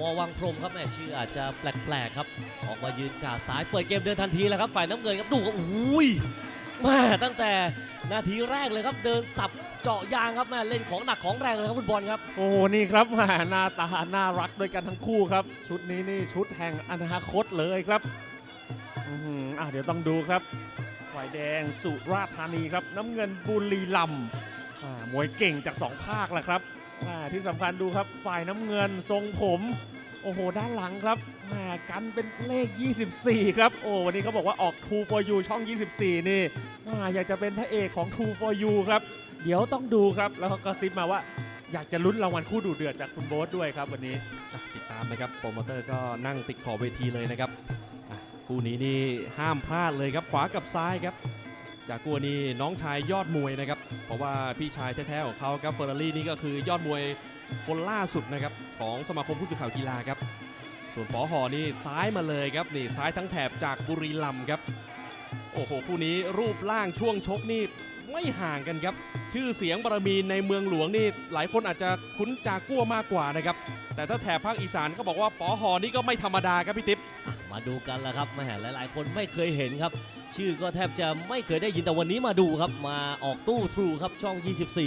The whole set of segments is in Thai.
วอวังพรมครับแม่ชื่ออาจจะแปลกๆครับ ออกมายืนกาดซ้ายเปิดเกมเดินทันทีแล้วครับ ฝ่ายน้ำเงินครับดูครับอุ้ยม่ตั้งแต่นาทีแรกเลยครับเดินสับเจาะยางครับแม่เล่นของหนักของแรงเลยครับคุณบอลครับโอ้โหนี่ครับแมาหน้าตาน่ารักด้วยกันทั้งคู่ครับ ชุดนี้นี่ชุดแห่งอนาคตเลยครับอืออะเดี๋ยวต้องดูครับฝ่ายแดงสุราษฎร์ธานีครับ น้ำเงินบุรีรัมย์อ่ามวยเก่งจากสองภาคแหละครับ อ่าที่สำคัญดูครับฝ่ายน้ำเงินทรงผม โอ้โห ด้านหลังครับแหมกันเป็นเลข 24 ครับ โอ้วันนี้เขาบอกว่าออก True for You ช่อง 24 นี่อ่าอยากจะเป็นพระเอกของ True for You ครับ เดี๋ยวต้องดูครับ แล้วเขาก็ซิปมาว่าอยากจะลุ้นรางวัลคู่ดูเดือดจากคุณโบ๊ทด้วยครับวันนี้ อะติดตามนะครับโปรโมเตอร์ก็นั่งติดขอบเวทีเลยนะครับอะคู่นี้นี่ห้ามพลาดเลยครับขวากับซ้ายครับ จากกัวนี่น้องชายยอดมวยนะครับ เพราะว่าพี่ชายแท้ๆของเขาครับเฟอร์รารี่นี่ก็คือยอดมวยคนล่าสุดนะครับของสมาคมผู้สื่อข่าวกีฬาครับ ส่วนปอหอนี่ซ้ายมาเลยครับนี่ซ้ายทั้งแถบจากบุรีรัมย์ครับโอ้โหคู่นี้รูปร่างช่วงชกนี่ไม่ห่างกันครับ ชื่อเสียงบารมีในเมืองหลวงนี่หลายคนอาจจะคุ้นจากกัวมากกว่านะครับ แต่ถ้าแถบภาคอีสานก็บอกว่าปอหอนี่ก็ไม่ธรรมดาครับพี่ติ๊บ มาดูกันแล้วครับแม่หลาย ๆ คนไม่เคยเห็นครับ ชื่อก็แทบจะไม่เคยได้ยินแต่วันนี้มาดูครับ มาออกตู้ True ครับช่อง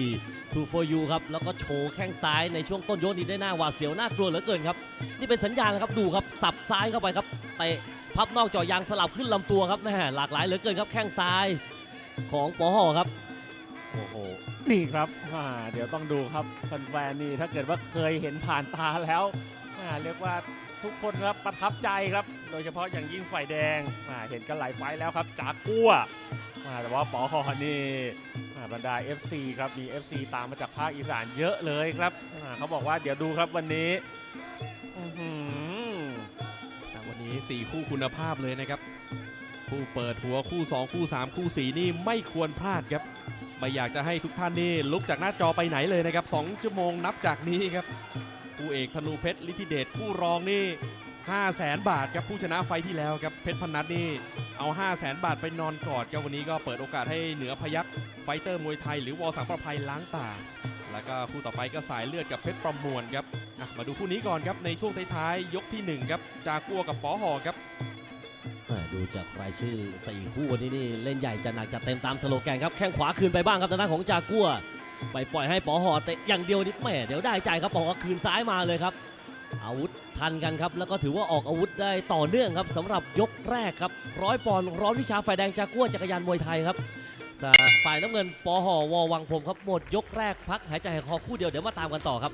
24 True for you ครับแล้วก็โชว์แข้งซ้ายในช่วงต้นยกนี้ได้หน้าหวาดเสียวน่ากลัวเหลือเกินครับ นี่เป็นสัญญาณนะครับดูครับสับซ้ายเข้าไปครับเตะพับนอกเจาะยางสลับขึ้นลำตัวครับแม่หลากหลายเหลือเกินครับแข้งซ้ายของปอหอครับโอ้โหนี่ครับอ่าเดี๋ยวต้องดูครับแฟนๆนี่ถ้าเกิดว่าเคยเห็นผ่านตาแล้วอ่าเรียกว่า ทุกคนครับประทับใจครับ โดยเฉพาะอย่างยิ่งฝ่ายแดงอ่าเห็นกันหลายไฟแล้วครับจากกัวอ่าแต่ว่าปอหอนี่อ่าบรรดา FC ครับมี FC ตามมาจากภาคอีสานเยอะเลยครับเขาบอกว่าเดี๋ยวดูครับวันนี้วันนี้ 4 คู่คุณภาพเลยนะครับ คู่เปิดหัวคู่ 2 คู่ 3 คู่ 4 นี่ไม่ควรพลาดครับ ไม่อยากจะให้ทุกท่านนี่ลุกจากหน้าจอไปไหนเลยนะครับ 2 ชั่วโมงนับจากนี้ครับ คู่เอกธนูเพชรลิธิเดชคู่รองนี่5 0 0แสนบาทครับผู้ชนะไฟที่แล้วครับเพชรพนัทนี่เอา 5 0 0แสนบาทไปนอนกอดครับวันนี้ก็เปิดโอกาสให้เหนือพยักไฟเตอร์มวยไทยหรือวอสังประภัยล้างตา แล้วก็คู่ต่อไปก็สายเลือดกับเพชรประมวลครับมาดูคู่นี้ก่อนครับในช่วงท้ายๆยกที่หนึ่งครับจากัวกับปอหอครับดูจากรายชื่อ 4 คู่วันนี้นี่เล่นใหญ่จะหนักจะเต็มตามสโลแกนครับแข้งขวาคืนไปบ้างครับทางด้านของจากัว ไปปล่อยให้ปอหอเตะอย่างเดียวนี่แหม่เดี๋ยวได้ใจครับปอหอคืนซ้ายมาเลยครับ อาวุธทันกันครับแล้วก็ถือว่าออกอาวุธได้ต่อเนื่องครับสำหรับยกแรกครับร้อยปอนร้อนวิชาฝ่ายแดงจากัวจักรยานมวยไทยครับฝ่ายน้ำเงินปอหอวอวังพรมครับหมดยกแรกพักหายใจหายคอคู่เดียวเดี๋ยวมาตามกันต่อครับ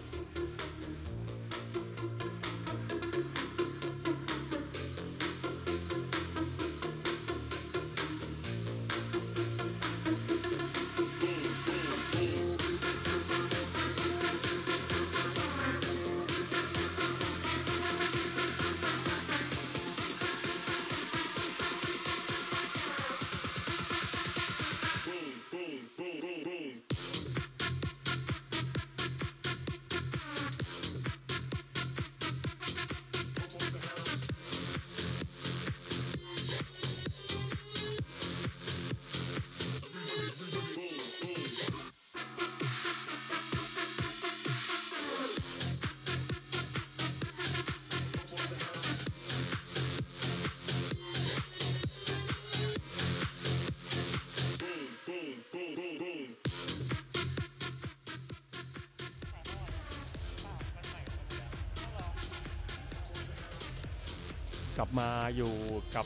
กลับมาอยู่กับ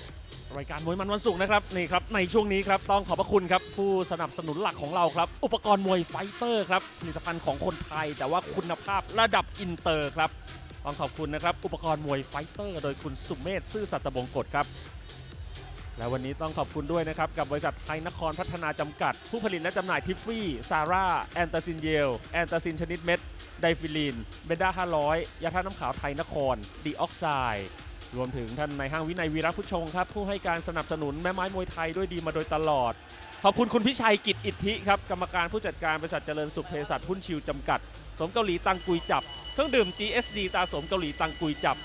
รายการมวยมันวันศุกร์นะครับนี่ครับในช่วงนี้ครับต้องขอบพระคุณครับผู้สนับสนุนหลักของเราครับ อุปกรณ์มวยไฟเตอร์ครับผลิตภัณฑ์ของคนไทย แต่ว่าคุณภาพระดับอินเตอร์ครับต้องขอบคุณนะครับอุปกรณ์มวยไฟเตอร์ โดยคุณสุมเมธซื่อสัตย์บงกฎครับ และวันนี้ต้องขอบคุณด้วยนะครับ กับบริษัทไทยนครพัฒนาจำกัด ผู้ผลิตและจำหน่ายทิฟฟี่ซาร่าแอนตาซินเยลแอนตาซินชนิดเม็ดไดฟิลินเบด้า500ยาท่าน้ำขาวไทยนครดีออกไซด์ รวมถึงท่านในห้างวินัยวีระพุชงครับ ผู้ให้การสนับสนุนแม่ไม้มวยไทยด้วยดีมาโดยตลอด ขอบคุณคุณพิชัยกิจอิทธิครับ กรรมการผู้จัดการบริษัทเจริญสุขเภสัชหุ้นชิวจำกัด สมเกาหลีตังกุยจับ เครื่องดื่ม GSD ตาสมเกาหลีตังกุยจับ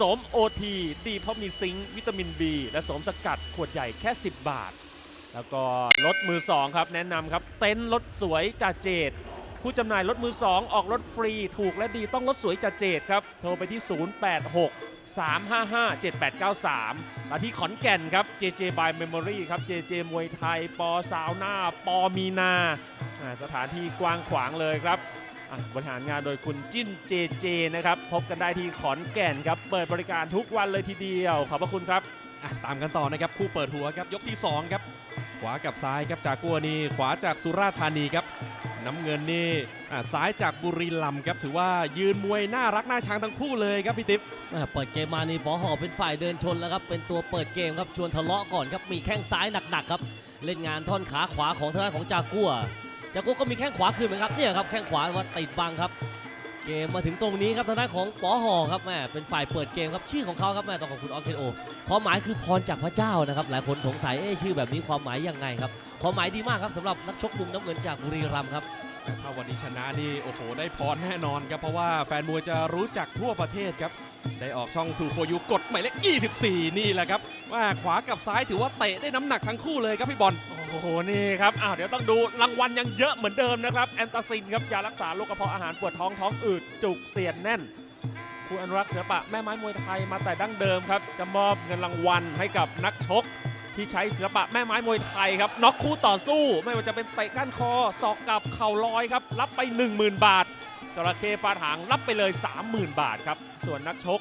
สม OT ดีเพราะมีซิงค์วิตามิน B และสมสกัดขวดใหญ่แค่ 10 บาท แล้วก็รถมือ2ครับแนะนำครับเต็นท์รถสวยจ่าเจด ผู้จำหน่ายรถมือ 2 ออกรถฟรีถูกและดีต้องรถสวยจัดเจดครับ โทรไปที่ 086 355 7893มาที่ขอนแก่นครับ JJ by Memory ครับ JJ มวยไทย ปอสาวหน้า ปอมีนา สถานที่กว้างขวางเลยครับบริหารงานโดยคุณจิ้น JJ นะครับ พบกันได้ที่ขอนแก่นครับ เปิดบริการทุกวันเลยทีเดียว ขอบพระคุณครับ ตามกันต่อนะครับ คู่เปิดหัวครับ ยกที่ 2 ครับ ขวากับซ้ายครับจากกัวนีขวาจากสุราษฎร์ธานีครับ น้ำเงินนี่อะซ้ายจากบุรีรัมย์ครับถือว่ายืนมวยน่ารักน่าชังทั้งคู่เลยครับพี่ติ๊บแม่เปิดเกมมานี่ปอหอเป็นฝ่ายเดินชนแล้วครับเป็นตัวเปิดเกมครับชวนทะเลาะก่อนครับมีแข้งซ้ายหนักๆครับ เล่นงานท่อนขาขวาของทางด้านของจากัวจากัวก็มีแข้งขวาคืนเหมือนครับเนี่ยครับแข้งขวาว่าติดบังครับ เกมมาถึงตรงนี้ครับทางด้านของปอหอครับแม่เป็นฝ่ายเปิดเกมครับชื่อของเขาครับแม่ต้องขอบคุณออเคโอความหมายคือพรจากพระเจ้านะครับหลายคนสงสัยเอ๊ชื่อแบบนี้ความหมายยังไงครับความหมายดีมากครับสำหรับนักชกมุมน้ำเงินจากบุรีรัมย์ครับแต่ถ้าวันนี้ชนะนี่โอ้โหได้พรแน่นอนครับเพราะว่าแฟนมวยจะรู้จักทั่วประเทศครับ ได้ออกช่อง2 for you กดหมายเลข 24 นี่แหละครับว่าขวากับซ้ายถือว่าเตะได้น้ำหนักทั้งคู่เลยครับพี่บอล โอ้โห นี่ครับ อ้าว เดี๋ยวต้องดูรางวัลยังเยอะเหมือนเดิมนะครับ แอนตาซินครับ ยารักษาโรคกระเพาะอาหารปวดท้องท้องอืด จุกเสียดแน่น ผู้อนุรักษ์ศิลปะแม่ไม้มวยไทยมาแต่ดั้งเดิมครับ จะมอบเงินรางวัลให้กับนักชก ที่ใช้ศิลปะแม่ไม้มวยไทยครับ น็อกคู่ต่อสู้ ไม่ว่าจะเป็นเตะก้านคอ ศอกกลับ เข่าลอยครับ รับไป 10,000 บาท จระเข้ฟาดหางรับไปเลย 30,000 บาทครับ ส่วนนักชก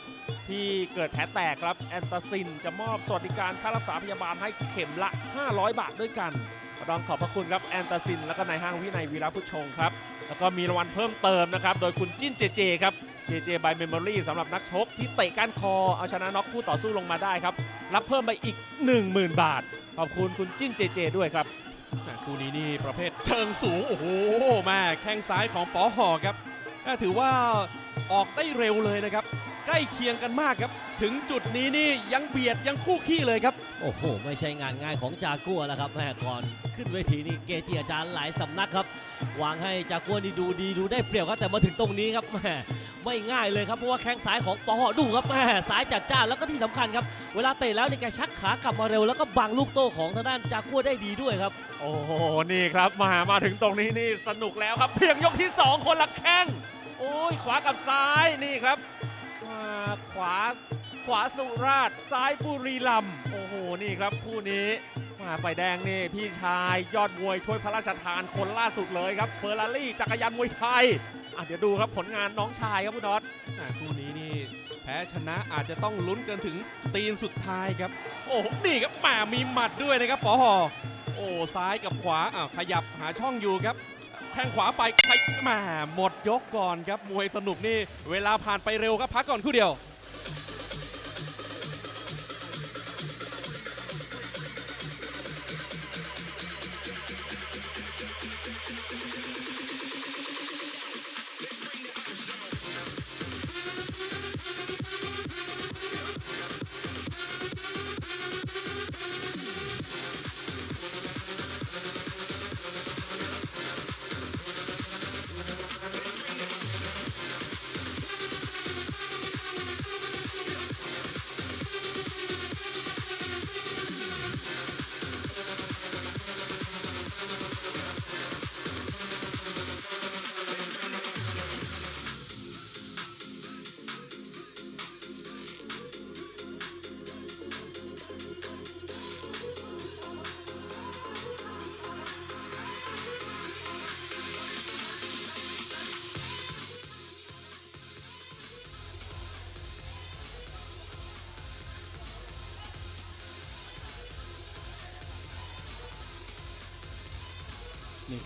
ที่เกิดแผลแตกครับ แอนตาซินจะมอบสวัสดิการค่ารักษาพยาบาลให้เข็มละ 500 บาทด้วยกันก็ต้องขอบพระคุณครับแอนตาซิน แล้วก็นายห้างวินัยวีระพุชงครับ แล้วก็มีรางวัลเพิ่มเติมนะครับ โดยคุณจิ้นเจเจครับเจเจบายเมมโมรี่สำหรับนักชกที่เตะก้านคอเอาชนะน็อกคู่ต่อสู้ลงมาได้ครับ รับเพิ่มไปอีก 10,000 บาท ขอบคุณคุณจิ้นเจเจด้วยครับคู่นี้นี่ประเภทเชิงสูง โอ้โหแม่แข้งซ้ายของปอหอครับ ถือว่าออกได้เร็วเลยนะครับ ใกล้เคียงกันมากครับ ถึงจุดนี้นี่ยังเบียดยังคู่ขี้เลยครับ โอ้โห ไม่ใช่งานง่ายของจากัวแล้วครับแม่ก่อนขึ้นเวทีนี่เกจิอาจารย์หลายสำนักครับ วางให้จากัวนี่ดูดีดูได้เปรียบครับแต่มาถึงตรงนี้ครับแม่ ไม่ง่ายเลยครับเพราะว่าแข้งซ้ายของปอหอดูครับแม่ซ้ายจัดจ้านแล้วก็ที่สำคัญครับ เวลาเตะแล้วนี่แกชักขากลับมาเร็วแล้วก็บังลูกโต้ของทางด้านจากัวได้ดีด้วยครับ โอ้โหนี่ครับมามาถึงตรงนี้นี่สนุกแล้วครับ เพียงยกที่ 2 คนละแข้งโอ้ยขวากับซ้ายนี่ครับมาขวาขวาสุราษฎร์ซ้ายบุรีรัมย์โอ้โหนี่ครับคู่นี้มาไฟแดงนี่พี่ชายยอดมวยถ้วยพระราชทานคนล่าสุดเลยครับเฟอร์รารี่จักรยานมวยไทย อะเดี๋ยวดูครับผลงานน้องชายครับคุณน็อตอะคู่นี้นี่แพ้ชนะอาจจะต้องลุ้นกันถึงตีนสุดท้ายครับ โอ้โหนี่ครับแหมมีหมัดด้วยนะครับปอหอโอ้ซ้ายกับขวาอ่าขยับหาช่องอยู่ครับแข้งขวาไปใครแหมหมดยกก่อนครับมวยสนุกนี่เวลาผ่านไปเร็วครับพักก่อนคู่เดียว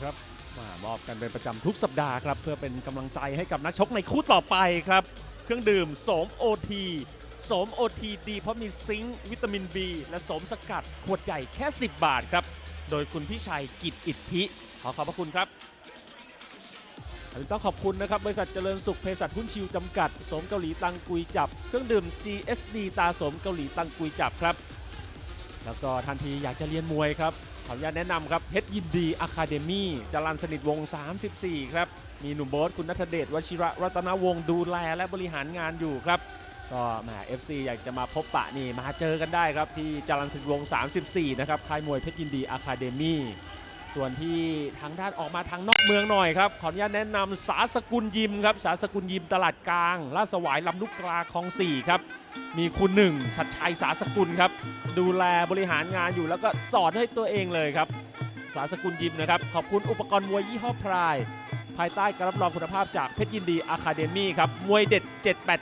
ครับมามอบกันเป็นประจำทุกสัปดาห์ครับเพื่อเป็นกำลังใจให้กับนักชกในคู่ต่อไปครับ เครื่องดื่มโสมโอทีโสมโอทีดีเพราะมีซิงค์วิตามิน B และโสมสกัดขวดใหญ่แค่ 10 บาทครับ โดยคุณพี่ชัยกิจอิทธิ ขอขอบพระคุณครับนนต้องขอบคุณนะครับ บริษัทเจริญสุขเภสัชหุ้นชิวจำกัดโสมเกาหลีตังกุยจับ เครื่องดื่ม GSD ตาโสมเกาหลีตังกุยจับครับ แล้วก็ทันทีอยากจะเรียนมวยครับ ขออนุญาตแนะนำครับเพชรยินดีอะคาเดมี่จรันสนิทวงศ์34 ครับ มีหนุ่มโบ๊ทคุณนัทเดชวชิระรัตนวงศ์ดูแลและบริหารงานอยู่ครับก็แหม FC อยากจะมาพบปะนี่มาเจอกันได้ครับที่จรันสนิทวงศ์34 นะครับค่ายมวยเพชรยินดีอะคาเดมี่ ส่วนที่ทางด้านออกมาทางนอกเมืองหน่อยครับ ขออนุญาตแนะนำสาสกุลยิมครับ สาสกุลยิมตลาดกลางลาดสวายลำลูกกาคลองสี่ครับ มีคุณหนึ่งชัดชัยสาสกุลครับ ดูแลบริหารงานอยู่แล้วก็สอนให้ตัวเองเลยครับ สาสกุลยิมนะครับ ขอบคุณอุปกรณ์มวยยี่ห้อพราย ภายใต้การรับรองคุณภาพจากเพชรยินดีอะคาเดมี่ครับ มวยเด็ด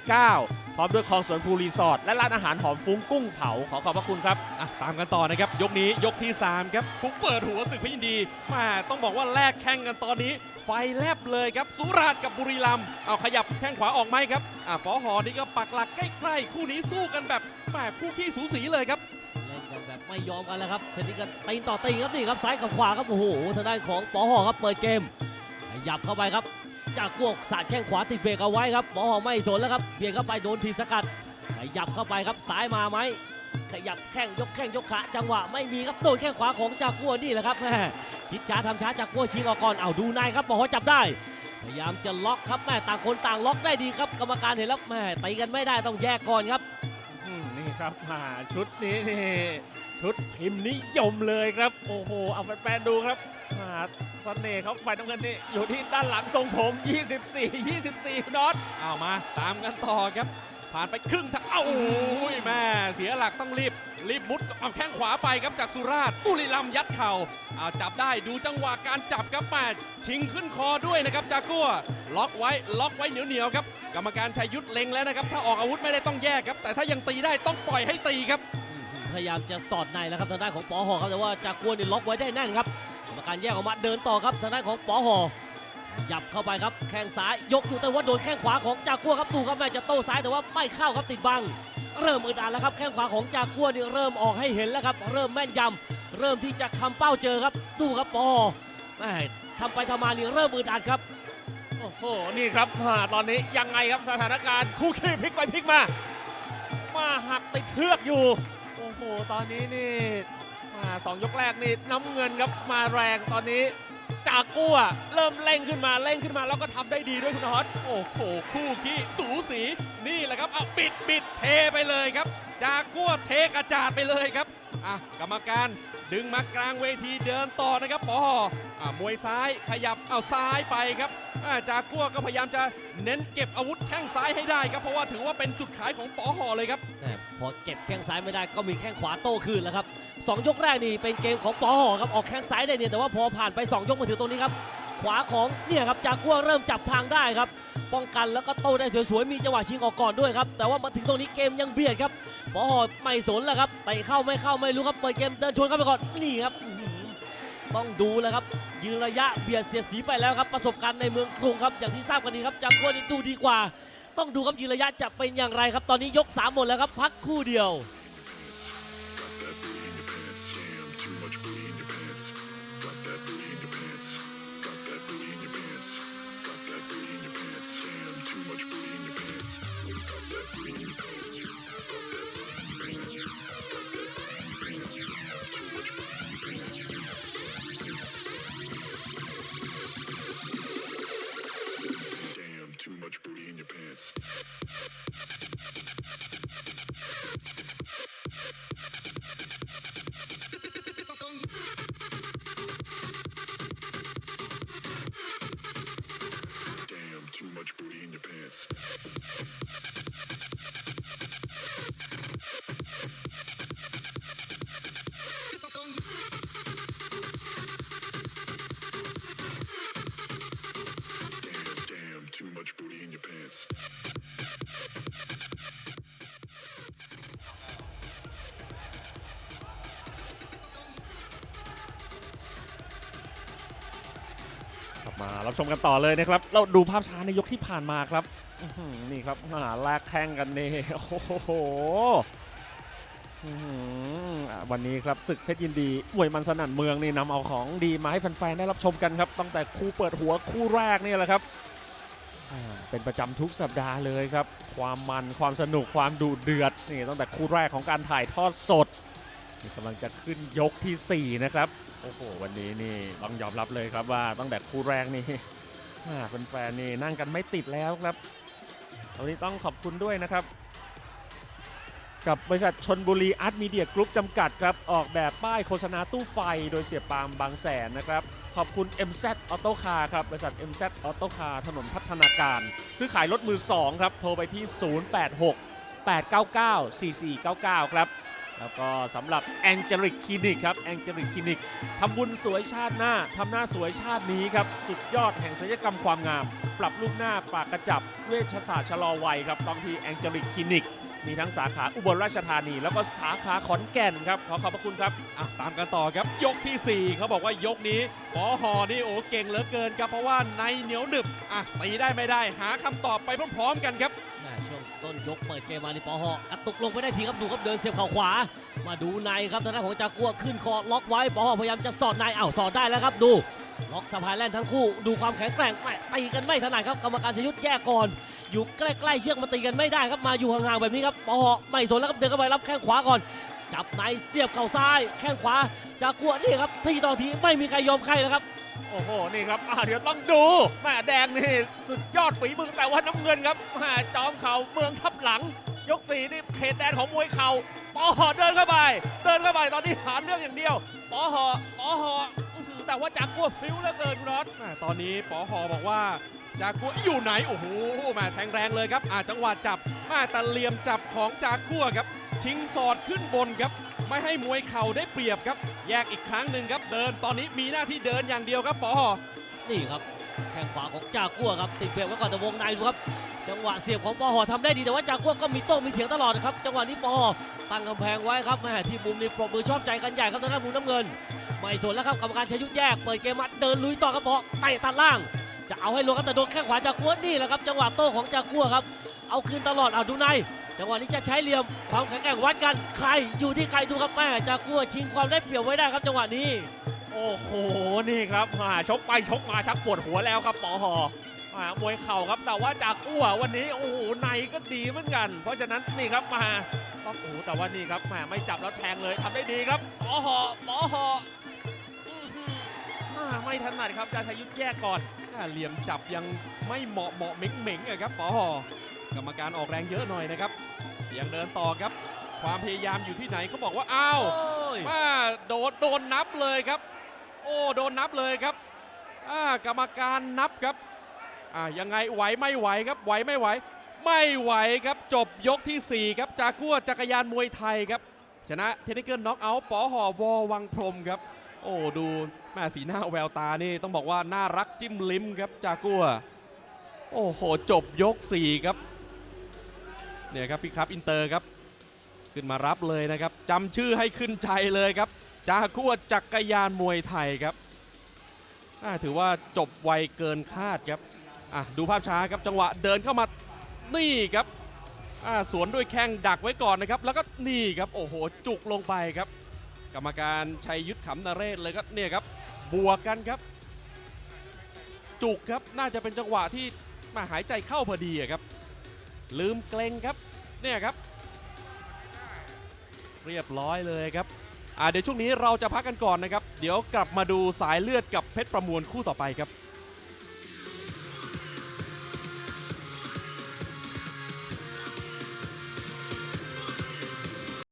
789 พร้อมด้วยคลองสวนภูรีสอร์ทและร้านอาหารหอมฟุ้งกุ้งเผา ขอขอบพระคุณครับอะตามกันต่อนะครับ ยกนี้ยกที่ 3 ครับคุกเปิดหัวศึกเพชรยินดีแมาต้องบอกว่าแลกแข่งกันตอนนี้ ไฟแลบเลยครับ สุราษฎร์กับบุรีรัมย์เอาขยับแข้งขวาออกไหมครับอะปอหอนี่ก็ปักหลักใกล้ๆคู่นี้สู้กันแบบแหมคู่ขี้สูสีเลยครับเล่นกันแบบไม่ยอมกันแล้วครับชนิดกันตีนต่อตีนครับนี่ครับซ้ายกับขวาครับโอ้โหทางด้านของปอหอครับเปิดเกม ขยับเข้าไปครับ จากพวกสาดแข้งขวาติดเบรกเอาไว้ครับปอหอไม่สนแล้วครับเบียดเข้าไปโดนทีมสกัด ขยับเข้าไปครับซ้ายมาไหมขยับแข้งยกแข้งยกขาจังหวะไม่มีครับโดนแข้งขวาของจากกัวนี่แหละครับแม่คิดช้าทำช้าจากกัวชิงออกก่อนเอาดูในครับปอหอจับได้ พยายามจะล็อกครับแม่ต่างคนต่างล็อกได้ดีครับ กรรมการเห็นแล้วแม่ตีกันไม่ได้ต้องแยกก่อนครับ อืมนี่ครับมาชุดนี้นี่ชุดพิมพ์นิยมเลยครับ โอ้โห เอาแฟนๆดูครับมาเสน่ห์เขาฝ่ายน้ำเงินนี่อยู่ที่ด้านหลังทรงผม 24 24น็อตเอามา ตามกันต่อครับ ผ่านไปครึ่งทางเอ้าโอ้ยแม่เสียหลักต้องรีบ รีบมุดเอาแข้งขวาไปครับจากสุราษฎร์บุรีรัมยัดเข่าเอาจับได้ดูจังหวะการจับครับแม่ชิงขึ้นคอด้วยนะครับจากกัวล็อกไว้ล็อกไว้เหนียวๆครับ กรรมการชัยยุทธเล็งแล้วนะครับถ้าออกอาวุธไม่ได้ต้องแยกครับ แต่ถ้ายังตีได้ต้องปล่อยให้ตีครับพยายามจะสอดในแล้วครับทางด้านของปอหอครับแต่ว่าจากกัวนี่ล็อกไว้ได้แน่นครับกรรมการแยกออกมาเดินต่อครับทางด้านของปอหอ ยับเข้าไปครับแข้งซ้ายยกอยู่แต่ว่าโดนแข้งขวาของจากัวครับดูครับแม่จะโต้ซ้ายแต่ว่าไม่เข้าครับติดบัง เริ่มอึดอัดแล้วครับแข้งขวาของจากัวนี่เริ่มออกให้เห็นแล้วครับ เริ่มแม่นยำเริ่มที่จะคำเป้าเจอครับดูครับปอแม่ทำไปทำมานี่เริ่มอึดอัดครับโอ้โหนี่ครับมาตอนนี้ยังไงครับสถานการณ์คู่ขี้พลิกไปพลิกมามาหักติดเชือกอยู่โอ้โหตอนนี้นี่มาสองยกแรกนี่น้ำเงินครับมาแรงตอนนี้ จากกัวเริ่มเร่งขึ้นมาเร่งขึ้นมาแล้วก็ทำได้ดีด้วยคุณฮอตโอ้โหคู่ขี้สูสีนี่แหละครับเอาบิดบิดเทไปเลยครับ จากกัวเทกระจาดไปเลยครับอะกรรมการดึงมากลางเวทีเดินต่อนะครับปอ มวยซ้ายขยับเอาซ้ายไปครับอะจากกัวก็พยายามจะเน้นเก็บอาวุธแข้งซ้ายให้ได้ครับเพราะว่าถือว่าเป็นจุดขายของปอห่อเลยครับพอเก็บแข้งซ้ายไม่ได้ก็มีแข้งขวาโต้คืนแล้วครับสองยกแรกนี่เป็นเกมของปอห่อครับออกแข้งซ้ายได้เนี่ยแต่ว่าพอผ่านไป 2 ยกมาถึงตรงนี้ครับขวาของเนี่ยครับจากกัวเริ่มจับทางได้ครับ ป้องกันแล้วก็โต้ได้สวยๆมีจังหวะชิงออกก่อนด้วยครับแต่ว่ามาถึงตรงนี้เกมยังเบียดครับปอห่อไม่สนแล้วครับเตะเข้าไม่เข้าไม่รู้ครับเปิดเกมเดินชนเข้าไปก่อนนี่ครับต้องดูแล้วครับ ยืนระยะเบียดเสียดสีไปแล้วครับประสบการณ์ในเมืองกรุงครับอย่างที่ทราบกันดีครับจากกัวนี่ดูดีกว่า ต้องดูครับยืนระยะจะเป็นอย่างไรครับ ตอนนี้ยก3หมดแล้วครับพักคู่เดียว มารับชมกันต่อเลยนะครับ เราดูภาพช้าในยกที่ผ่านมาครับนี่ครับมาแลกแข้งกันนี่โอ้โหวันนี้ครับศึกเพชรยินดีมวยมันสนั่นเมืองนี่นำเอาของดีมาให้แฟนๆได้รับชมกันครับตั้งแต่คู่เปิดหัวคู่แรกนี่แหละครับเป็นประจำทุกสัปดาห์เลยครับ ความมันความสนุกความดุเดือดนี่ตั้งแต่คู่แรกของการถ่ายทอดสดกำลังจะขึ้นยกทีสี่4 นะครับ โอ้โหวันนี้นี่ต้องยอมรับเลยครับว่าตั้งแต่คู่แรกนี่อ่าแฟนๆนี่นั่งกันไม่ติดแล้วครับวันนี้ต้องขอบคุณด้วยนะครับ กับบริษัทชนบุรีอาร์ตมีเดียกรุ๊ปจำกัดครับ ออกแบบป้ายโฆษณาตู้ไฟโดยเสียปามบางแสนนะครับ ขอบคุณ MZ Auto Car ครับ บริษัท MZ Auto Car ถนนพัฒนาการ ซื้อขายรถมือ 2 ครับ โทรไปที่ 086 899 4499 ครับ แล้วก็สำหรับ Angelic Clinic ครับ Angelic Clinic ทำบุญสวยชาติหน้าทำหน้าสวยชาตินี้ครับ สุดยอดแห่งศัลยกรรมความงาม ปรับรูปหน้าปากกระจับ เวชศาสตร์ชะลอวัยครับตองที่ Angelic Clinic มีทั้งสาขาอุบลราชธานี แล้วก็สาขาขอนแก่นครับ ขอขอบพระคุณครับอะตามกันต่อครับยกทีสี่ 4 เขาบอกว่ายกนี้ปอหอนี่โอ้เก่งเหลือเกินครับเพราะว่าในเหนียวหนึบอะตีได้ไม่ได้หาคำตอบไปพร้อมๆกันครับ ต้นยกเปิดเกมมานี่ปอหอกระตุกลงไปได้ทีครับดูครับเดินเสียบเข่าขวา มาดูในครับทางด้านของจากัวขึ้นคอล็อกไว้ปอหอพยายามจะสอดในอ้าวสอดได้แล้วครับดูล็อกสะพายแล่นทั้งคู่ดูความแข็งแกร่งไม่ตีกันไม่ถนัดครับกรรมการชยุทธแยกก่อน อยู่ใกล้ๆเชือกมาตีกันไม่ได้ครับมาอยู่ห่างๆแบบนี้ครับปอหอไม่สนแล้วครับเดินเข้าไปรับแข้งขวาก่อนจับในเสียบเข่าซ้าย แข้งขวาจากัวนี่ครับทีต่อทีไม่มีใครยอมใครแล้วครับ โอ้โห นี่ครับอ่าเดี๋ยวต้องดูแม่แดงนี่สุดยอดฝีมือแต่ว่าน้ำเงินครับแม่จอมเข่าเมืองทับหลัง ยกสีนี่เขตแดนของมวยเข่าปอหอเดินเข้าไป เดินเข้าไปตอนนี้หาเรื่องอย่างเดียวปอหอปอหอแต่ว่าจากกัวพิ้วเหลือเกินคุณน็อตตอนนี้ปอหอบอกว่าจากกัวอยู่ไหนโอ้โหแม่แทงแรงเลยครับอาจังหวะจับแม่ต่เหลี่ยมจับของจากกัวครับ ชิงสอดขึ้นบนครับ ไม่ให้มวยเข่าได้เปรียบครับ แยกอีกครั้งหนึ่งครับ เดินตอนนี้มีหน้าที่เดินอย่างเดียวครับปอหอนี่ครับแข้งขวาของจากัวครับ ติดเปรียบไว้ก่อนแต่วงในดูครับ จังหวะเสียบของปอหอทำได้ดีแต่ว่าจากัวก็มีโต้มีเถียงตลอดครับ จังหวะนี้ปอหอตั้งกำแพงไว้ครับแม่ที่มุมนี้ปรบมือชอบใจกันใหญ่ครับทางด้านมุมน้ำเงิน ไม่สนแล้วครับกรรมการใช้ยุทธแยกเปิดเกมมาเดินลุยต่อครับปอเตะตัดล่าง จะเอาให้ลงครับแต่โดนแข้งขวาจากัวนี่แหละครับ จังหวะโต้ของจากกัวครับ เอาคืนตลอดเอาดูใน จังหวะนี้จะใช้เหลี่ยมความแข็งแกร่งวัดกันใครอยู่ที่ใครดูครับแม่จากกัวชิงความได้เปรียบไว้ได้ครับ จังหวะนี้ โอ้โห นี่ครับมาชกไปชกมาชักปวดหัวแล้วครับปอหอมามวยเข่าครับแต่ว่าจากอ้ววันนี้โอ้โหในก็ดีเหมือนกัน เพราะฉะนั้นนี่ครับมาต้องโอ้โหแต่ว่านี่ครับแหมไม่จับแล้วแทงเลยทำได้ดีครับปอหอปอหออื้อหืออ่าไม่ถนัดครับจะทยุทธแยกก่อนเหลี่ยมจับยังไม่เหมาะเหมาะเหม็งเหม็งครับปอหอ กรรมการออกแรงเยอะหน่อยนะครับยังเดินต่อครับ ความพยายามอยู่ที่ไหนเขาบอกว่าอ้าวโอ้ยว่าโดนโดนนับเลยครับ โอ้โดนนับเลยครับอ่ากรรมการนับครับอ่ายังไงไหวไม่ไหวครับไหวไม่ไหว ไม่ไหวครับจบยกทีสี่4 ครับจากกัวจักรยานมวยไทยครับ ชนะเทคนิคเกิลน็อกเอาท์ปอหอวอวังพรหมครับ โอ้ดูแม่สีหน้าแววตานี่ต้องบอกว่าน่ารักจิ้มลิ้มครับจากกัว โอ้โหจบยก 4 ครับ เนี่ยครับพี่ครับอินเตอร์ครับ ขึ้นมารับเลยนะครับจำชื่อให้ขึ้นใจเลยครับจากัวจักรยานมวยไทยครับถือว่าจบไวเกินคาดครับอะดูภาพช้าครับจังหวะเดินเข้ามานี่ครับอ่าสวนด้วยแข้งดักไว้ก่อนนะครับ แล้วก็นี่ครับโอ้โหจุกลงไปครับ กรรมการชัยยุทธขำนเรศเลยครับเนี่ยครับบวกกันครับ จุกครับน่าจะเป็นจังหวะที่มาหายใจเข้าพอดีครับ ลืมเกรงครับเนี่ยครับ เรียบร้อยเลยครับอ่าเดี๋ยวช่วงนี้เราจะพักกันก่อนนะครับ เดี๋ยวกลับมาดูสายเลือดกับเพชรประมวลคู่ต่อไปครับ